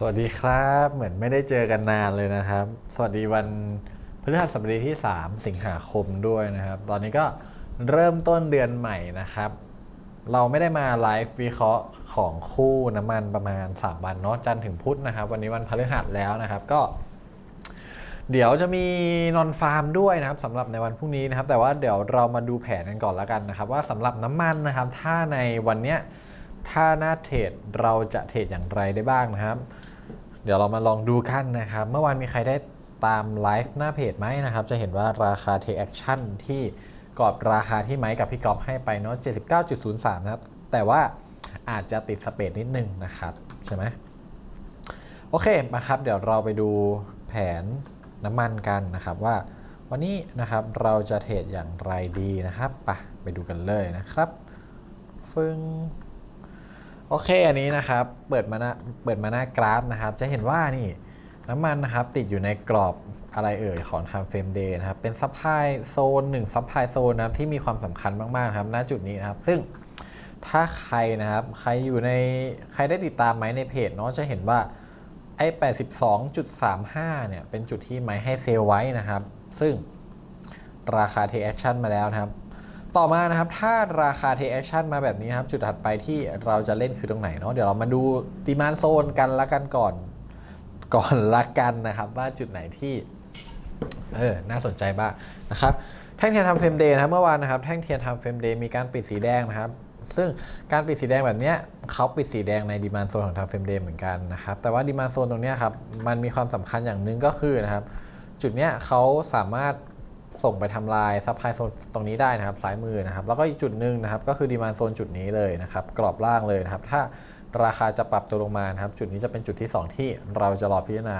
สวัสดีครับ เหมือนไม่ได้เจอกันนานเลยนะครับ สวัสดีวันพฤหัสบดีที่ 3 สิงหาคมด้วยนะครับ ตอนนี้ก็เริ่มต้นเดือนใหม่นะครับ เราไม่ได้มาไลฟ์วิเคราะห์ของคู่น้ำมันประมาณ 3 วันเนาะจันถึงพุธนะครับ วันนี้วันพฤหัสแล้วนะครับก็ เดี๋ยวจะมีนอนฟาร์มด้วยนะครับสำหรับในวันพรุ่งนี้นะครับ แต่ว่าเดี๋ยวเรามาดูแผนกันก่อนแล้วกันนะครับ ว่าสำหรับน้ำมันนะครับ ถ้าในวันเนี้ยถ้าหน้าเทรดเราจะเทรดอย่างไรได้บ้างนะครับ ดี๋ยวเรามาลองดูกันนะครับ เมื่อวานมีใครได้ตามไลฟ์หน้าเพจไหมนะครับ จะเห็นว่าราคาเทคแอคชั่นที่กรอบราคาที่ไม้กับพี่กอฟให้ไปเนาะ 79.03 นะครับ แต่ว่าอาจจะติดสเปดนิดนึงนะครับ ใช่ไหมโอเคมาครับ เดี๋ยวเราไปดูแผนน้ำมันกันนะครับว่าวันนี้นะครับเราจะเทรดอย่างไรดีนะครับ ไปไปดูกันเลยนะครับ ฟึง โอเคอันนี้นะครับเปิดมาหน้าเปิดมาหน้ากราฟนะครับ จะเห็นว่านี่น้ำมันนะครับติดอยู่ในกรอบอะไรเอ่ยของ time frame day นะครับ เป็นซัพพลายโซนหนึ่งซัพพลายโซนนะครับที่มีความสำคัญมากๆนะครับณจุดนี้นะครับ ซึ่งถ้าใครนะครับ ใครอยู่ในใครได้ติดตามไหมในเพจเนาะจะเห็นว่าไอ้ 82.35 เนี่ย เป็นจุดที่ไม้ให้เซลล์ไว้นะครับ ซึ่งราคา take action มาแล้วนะครับ ต่อมานะครับถ้าราคา take action มาแบบนี้ครับจุดถัดไปที่เราจะเล่นคือตรงไหนเนาะเดี๋ยวเรามาดูดีมานโซนกันละกันก่อนก่อนละกันนะครับว่าจุดไหนที่เออน่าสนใจบ้างนะครับแท่งเทียนทำเฟรมเดย์นะครับเมื่อวานนะครับแท่งเทียนทำเฟรมเดย์มีการปิดสีแดงนะครับซึ่งการปิดสีแดงแบบเนี้ยเขาปิดสีแดงในดีมานโซนของทำเฟรมเดย์เหมือนกันนะครับแต่ว่าดีมานโซนตรงเนี้ยครับมันมีความสำคัญอย่างหนึ่งก็คือนะครับจุดเนี้ยเขาสามารถ ส่งไปทำลายซัพพลายโซนตรงนี้ได้นะครับซ้ายมือนะครับ แล้วก็อีกจุดหนึ่งนะครับ ก็คือดีมานโซนจุดนี้เลยนะครับ กรอบล่างเลยนะครับ ถ้าราคาจะปรับตัวลงมานะครับ จุดนี้จะเป็นจุดที่ 2 ที่เราจะรอพิจารณา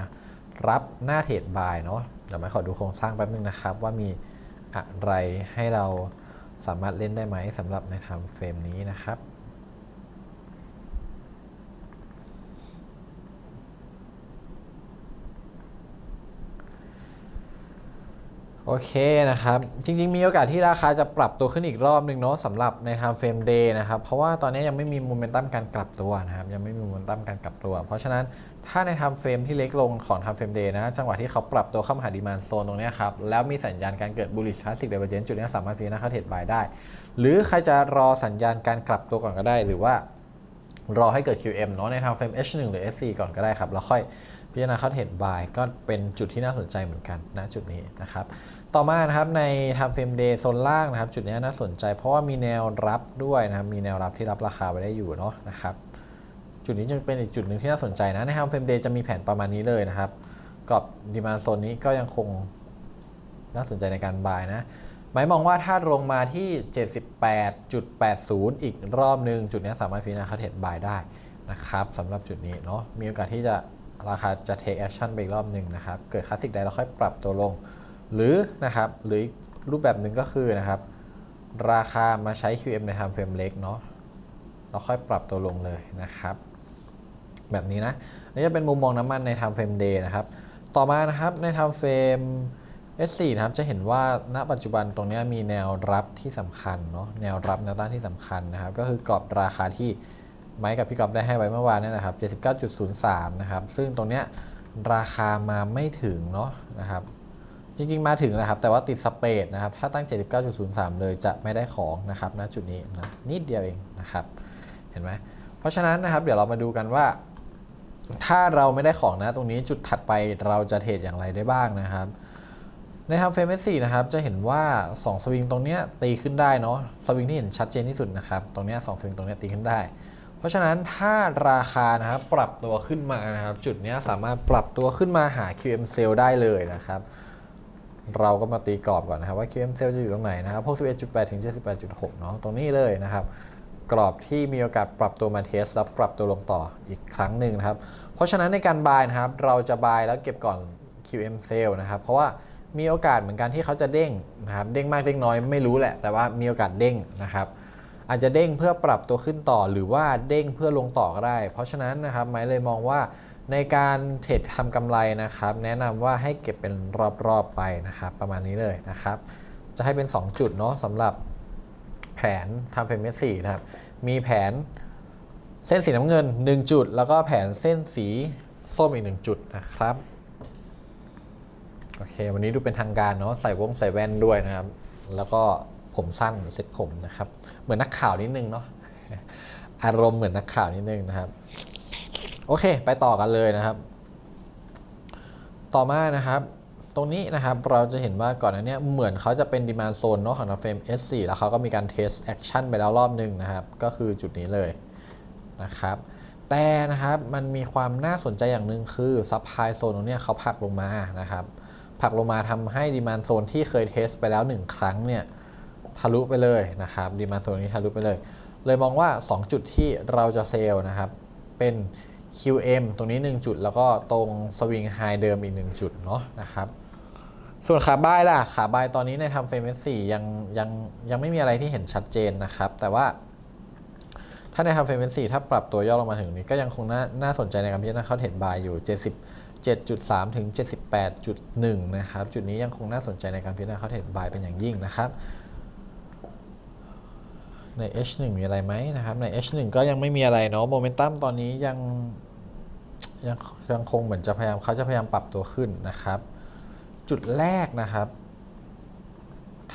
รับหน้าเทรดบายเนาะเดี๋ยวมาขอดูโครงสร้างแป๊บนึงนะครับ ว่ามีอะไรให้เราสามารถเล่นได้ไหมสำหรับในไทม์เฟรมนี้นะครับ โอเคนะครับ จริง ๆ มีโอกาสที่ราคาจะปรับตัวขึ้นอีกรอบหนึ่งเนาะสำหรับใน time frame day นะครับ เพราะว่าตอนนี้ยังไม่มีโมเมนตัมการกลับตัวนะครับ ยังไม่มีโมเมนตัมการกลับตัว เพราะฉะนั้นถ้าใน time frame ที่เล็กลงของ time frame day นะ จังหวะที่เขาปรับตัวเข้ามาหาดีมานโซนตรงนี้ครับ แล้วมีสัญญาณการเกิด bullish classic divergence จุดนี้สามารถพิจารณาเข้าเทรดบายได้ หรือใครจะรอสัญญาณการกลับตัวก่อนก็ได้ หรือว่ารอให้เกิด QM เนาะใน time frame H1 หรือ S4 ก่อนก็ได้ครับแล้วค่อย พิจารณาเข้าเทรดบายก็เป็นจุดที่น่าสนใจเหมือนกันณจุดนี้นะครับ ต่อมานะครับใน time frame day โซนล่างนะครับ จุดนี้น่าสนใจ เพราะว่ามีแนวรับด้วยนะครับมีแนวรับที่รับราคาไว้ได้อยู่เนาะนะครับ จุดนี้จึงเป็นอีกจุดหนึ่งที่น่าสนใจนะใน time frame day จะมีแผนประมาณนี้เลยนะครับกรอบดีมาโซนนี้ก็ยังคงน่าสนใจในการบายนะหมายมองว่าถ้าลงมาที่ 78.80 อีกรอบหนึ่งจุดนี้สามารถพิจารณาเข้าเทรดบายได้นะครับสำหรับจุดนี้เนาะมีโอกาสที่จะ ราคาจะ take action ไปอีกรอบหนึ่งนะครับ เกิดคลาสสิกได้เราค่อยปรับตัวลง หรือนะครับหรือรูปแบบหนึ่งก็คือนะครับ ราคามาใช้ QM ใน time frame เล็กเนาะเราค่อยปรับตัวลงเลยนะครับ แบบนี้นะอันนี่จะเป็นมุมมองน้ำมันใน time frame day นะครับ ต่อมานะครับใน time frame S4 นะครับจะเห็นว่าณปัจจุบันตรงนี้มีแนวรับที่สำคัญเนาะแนวรับแนวต้านที่สำคัญนะครับ ก็คือกรอบราคาที่ ไม้กับพี่กอบได้ให้ไว้เมื่อวานนี่นะครับ 79.03 นะครับ ซึ่งตรงเนี้ยราคามาไม่ถึงเนาะนะครับ จริง ๆ มาถึงนะครับ แต่ว่าติดสเปดนะครับ ถ้าตั้ง 79.03 เลยจะไม่ได้ของนะครับณจุดนี้นะนิดเดียวเองนะครับ เห็นไหมเพราะฉะนั้นนะครับ เดี๋ยวเรามาดูกันว่า ถ้าเราไม่ได้ของนะตรงนี้จุดถัดไปเราจะเทรดอย่างไรได้บ้างนะครับในทำเฟรมสี่นะครับ จะเห็นว่า 2 สวิงตรงเนี้ยตีขึ้นได้เนาะ สวิงที่เห็นชัดเจนที่สุดนะครับ ตรงเนี้ยสองสวิงตรงเนี้ยตีขึ้นได้ เพราะฉะนั้นถ้าราคานะครับปรับตัวขึ้นมานะครับ จุดนี้สามารถปรับตัวขึ้นมาหา QM Cell ได้เลยนะครับเราก็มาตีกรอบก่อนนะครับว่า QM Cell จะอยู่ตรงไหนนะครับ61.8ถึง78.6เนาะตรงนี้เลยนะครับ กรอบที่มีโอกาสปรับตัวมาเทสแล้วปรับตัวลงต่ออีกครั้งหนึ่งนะครับ เพราะฉะนั้นในการบายนะครับ เราจะบายแล้วเก็บก่อน QM Cell นะครับ เพราะว่ามีโอกาสเหมือนกันที่เขาจะเด้งนะครับ เด้งมากเด้งน้อยไม่รู้แหละ แต่ว่ามีโอกาสเด้งนะครับ อาจจะเด้งเพื่อปรับตัวขึ้นต่อหรือว่าเด้งเพื่อลงต่อก็ได้ เพราะฉะนั้นนะครับไม้เลยมองว่าในการเทรดทำกำไรนะครับ แนะนำว่าให้เก็บเป็นรอบๆไปนะครับ ประมาณนี้เลยนะครับ จะให้เป็น 2 จุดเนาะสำหรับแผนทำเฟรมเมสี่นะครับ มีแผนเส้นสีน้ำเงิน 1 จุด แล้วก็แผนเส้นสีส้มอีกหนึ่งจุดนะครับโอเค วันนี้ดูเป็นทางการเนาะใส่วงใส่แว่นด้วยนะครับ แล้วก็ ผมสั้นเซ็ตผมนะครับ เหมือนนักข่าวนิดนึงเนาะอารมณ์เหมือนนักข่าวนิดนึงนะครับ โอเค ไปต่อกันเลยนะครับ ต่อมานะครับ ตรงนี้นะครับเราจะเห็นว่าก่อนหน้านี้เหมือนเขาจะเป็น demand zone เนาะของนาเฟรม S4 แล้วเขาก็มีการ test action ไปแล้วรอบหนึ่งนะครับ ก็คือจุดนี้เลยนะครับแต่นะครับมันมีความน่าสนใจอย่างหนึ่งคือ supply zone ตรงเนี้ยเขาผักลงมานะครับผักลงมาทำให้ demand zone ที่เคยเทสไปแล้ว 1 ครั้งเนี่ย ทะลุไปเลยนะครับ demand zone นี้ทะลุไปเลย เลยมองว่า 2 จุดที่เราจะเซลล์นะครับ เป็น QM ตรงนี้ 1 จุด แล้วก็ตรงสวิงไฮเดิมอีก 1 จุดเนาะนะครับ ส่วนขาบายล่ะ ขาบายตอนนี้ในทำเฟรม S4 ยังยังยังไม่มีอะไรที่เห็นชัดเจนนะครับ แต่ว่า ถ้าในทำเฟรม S4 ถ้าปรับตัวย่อลงมาถึงนี้ก็ยังคงน่าน่าสนใจในการพิจารณาเข้าเทรดบายอยู่ 77.3 ถึง 78.1 นะครับ จุดนี้ยังคงน่าสนใจในการพิจารณาเข้าเทรดบายเป็นอย่างยิ่งนะครับ ใน H1 มีอะไรไหมนะครับ ใน H1 ก็ยังไม่มีอะไรเนาะโมเมนตัมตอนนี้ยังยังยังคงเหมือนจะพยายามเขาจะพยายามปรับตัวขึ้นนะครับ จุดแรกนะครับ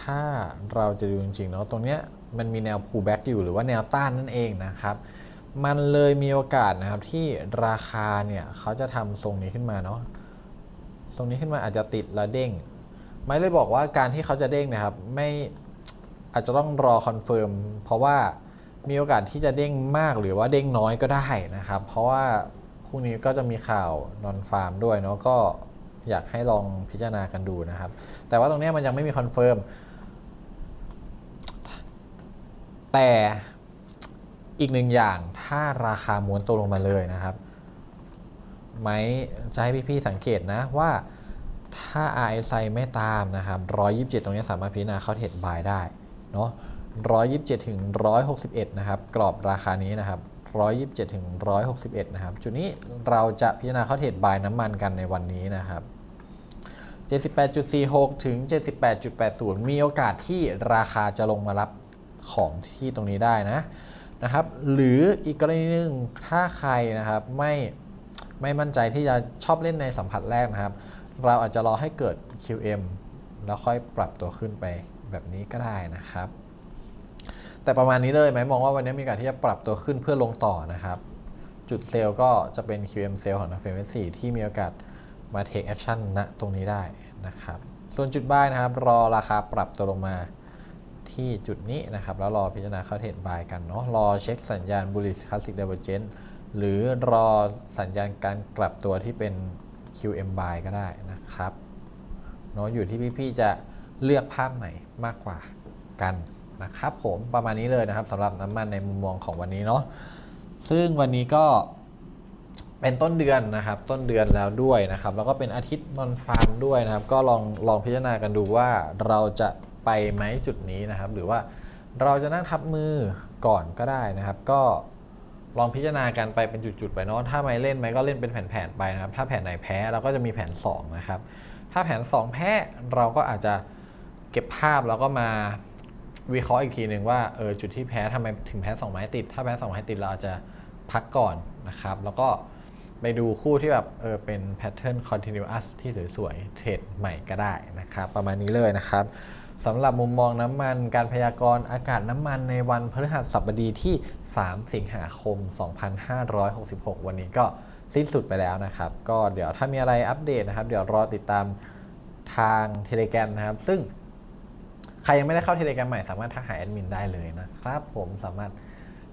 ถ้าเราจะดูจริงๆเนาะตรงเนี้ยมันมีแนว pullback อยู่หรือว่าแนวต้านนั่นเองนะครับ มันเลยมีโอกาสนะครับที่ราคาเนี่ยเขาจะทำทรงนี้ขึ้นมาเนาะทรงนี้ขึ้นมาอาจจะติดแล้วเด้งไม่เลยบอกว่าการที่เขาจะเด้งนะครับ ไม่ อาจจะต้องรอคอนเฟิร์มเพราะว่ามีโอกาสที่จะเด้งมากหรือว่าเด้งน้อยก็ได้นะครับ เพราะว่าพรุ่งนี้ก็จะมีข่าวนอนฟาร์มด้วยเนาะก็อยากให้ลองพิจารณากันดูนะครับ แต่ว่าตรงนี้มันยังไม่มีคอนเฟิร์มแต่อีกหนึ่งอย่างถ้าราคาม้วนตัวลงมาเลยนะครับไหมจะให้พี่ๆสังเกตนะว่าถ้า RSI ไม่ตามนะครับ 127 ตรงนี้สามารถพิจารณาเข้าเทรดบายได้ เนาะ127 ถึง 161 นะครับ กรอบราคานี้นะครับ 127 ถึง 161 นะครับ จุดนี้เราจะพิจารณาเข้าเทรดบายน้ำมันกันในวันนี้นะครับ 78.46 ถึง 78.80 มีโอกาสที่ราคาจะลงมารับของที่ตรงนี้ได้นะนะครับ หรืออีกกรณีหนึ่งถ้าใครนะครับไม่ไม่มั่นใจที่จะชอบเล่นในสัมผัสแรกนะครับ เราอาจจะรอให้เกิด QM แล้วค่อยปรับตัวขึ้นไป แบบนี้ก็ได้นะครับ แต่ประมาณนี้เลยไหมมองว่าวันนี้มีโอกาสที่จะปรับตัวขึ้นเพื่อลงต่อนะครับ จุดเซลล์ก็จะเป็น QM เซลล์ของทางเฟรม4ที่มีโอกาสมา take action ณตรงนี้ได้นะครับ ส่วนจุดบายนะครับ รอราคาปรับตัวลงมาที่จุดนี้นะครับ แล้วรอพิจารณาเข้าเทรดบายกันเนาะรอเช็คสัญญาณ bullish classic divergence หรือรอสัญญาณการกลับตัวที่เป็น QM buy ก็ได้นะครับเนาะอยู่ที่พี่ๆจะ เลือกภาพไหนมากกว่ากันนะครับผมประมาณนี้เลยนะครับสำหรับน้ำมันในมุมมองของวันนี้เนาะซึ่งวันนี้ก็เป็นต้นเดือนนะครับ ต้นเดือนแล้วด้วยนะครับ แล้วก็เป็นอาทิตย์นอนฟาร์มด้วยนะครับ ก็ลองลองพิจารณากันดูว่าเราจะไปไหมจุดนี้นะครับ หรือว่าเราจะนั่งทับมือก่อนก็ได้นะครับ ก็ลองพิจารณากันไปเป็นจุดๆไปเนาะถ้าไม่เล่นไม่ก็เล่นเป็นแผนๆไปนะครับ ถ้าแผนไหนแพ้เราก็จะมีแผน 2 นะครับ ถ้าแผน 2 แพ้เราก็อาจจะ เก็บภาพแล้วก็มาวิเคราะห์อีกทีหนึ่งว่าเออจุดที่แพ้ทำไมถึงแพ้2ไม้ติด ถ้าแพ้2ไม้ติดเราอาจจะพักก่อนนะครับ แล้วก็ไปดูคู่ที่แบบเออเป็นแพทเทิร์น continuous ที่สวยๆ เทรดใหม่ก็ได้นะครับ ประมาณนี้เลยนะครับสำหรับมุมมองน้ำมันการพยากรณ์อากาศน้ำมันในวันพฤหัสบดีที่ 3 สิงหาคม 2566 วันนี้ก็สิ้นสุดไปแล้วนะครับ ก็เดี๋ยวถ้ามีอะไรอัปเดตนะครับ เดี๋ยวรอติดตามทาง Telegram นะครับ ซึ่ง ใครยังไม่ได้เข้า Telegram ใหม่สามารถทักหาแอดมินได้เลยนะครับผมสามารถ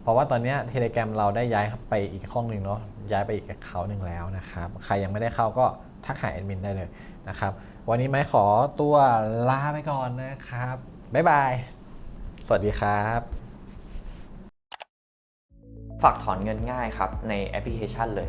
เพราะว่าตอนนี้เทเลกรมเราได้ย้ายไปอีกห้องหนึ่งเนาะย้ายไปอีกเขาหนึ่งแล้วนะครับ ใครยังไม่ได้เข้าก็ทักหาแอดมินได้เลยนะครับ วันนี้ไม่ขอตัวลาไปก่อนนะครับบ๊ายบาย สวัสดีครับ ฝากถอนเงินง่ายครับในแอปพลิเคชันเลย